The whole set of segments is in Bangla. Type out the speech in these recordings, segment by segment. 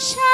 Aisha.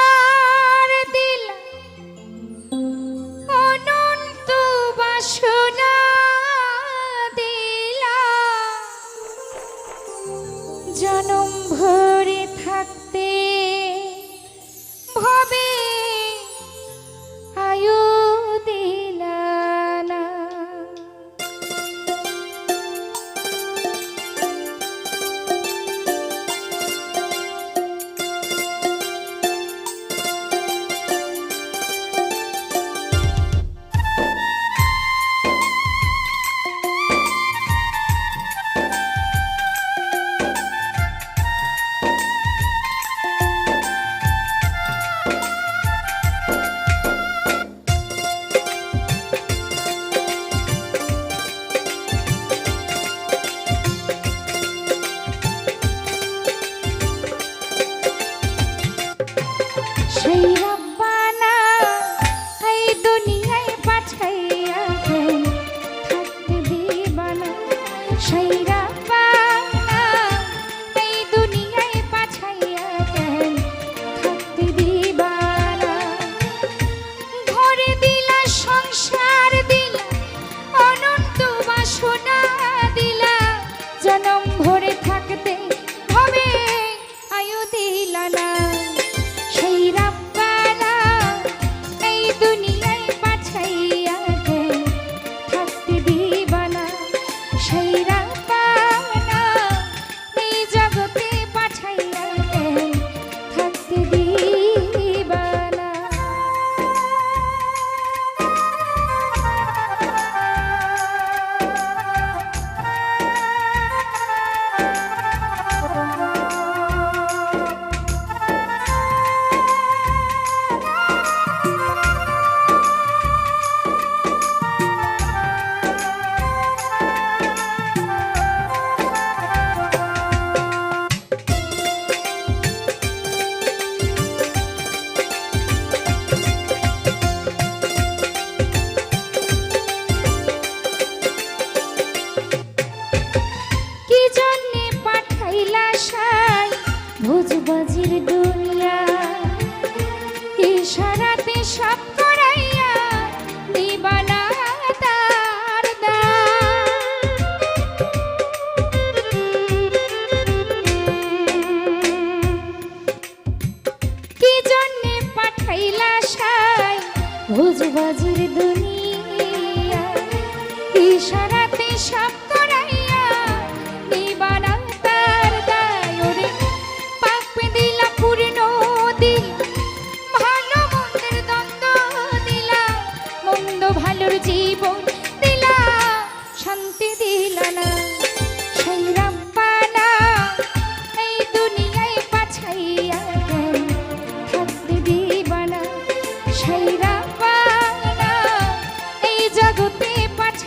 Raven. নেশায় হুজবাজুর দুনিয়া ইশারাতে সব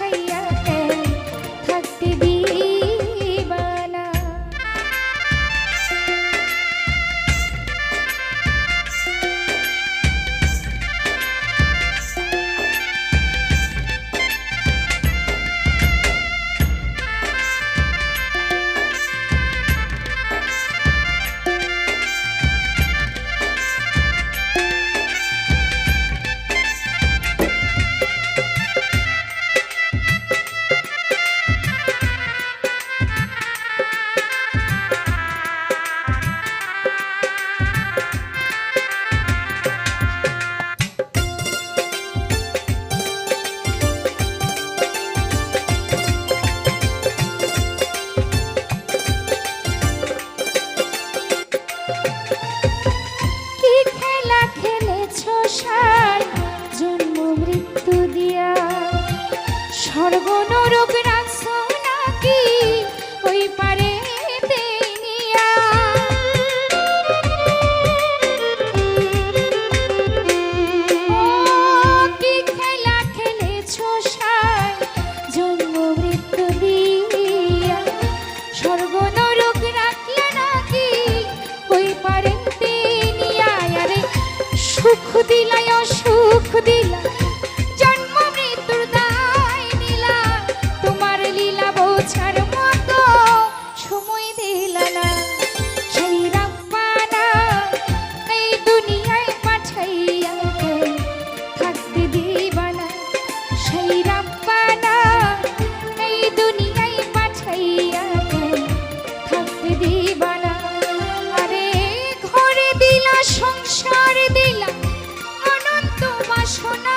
छई মৃত্যু দিয়া। স্বর্গ নরক রাখছ নাকি? ওই পারে শোনা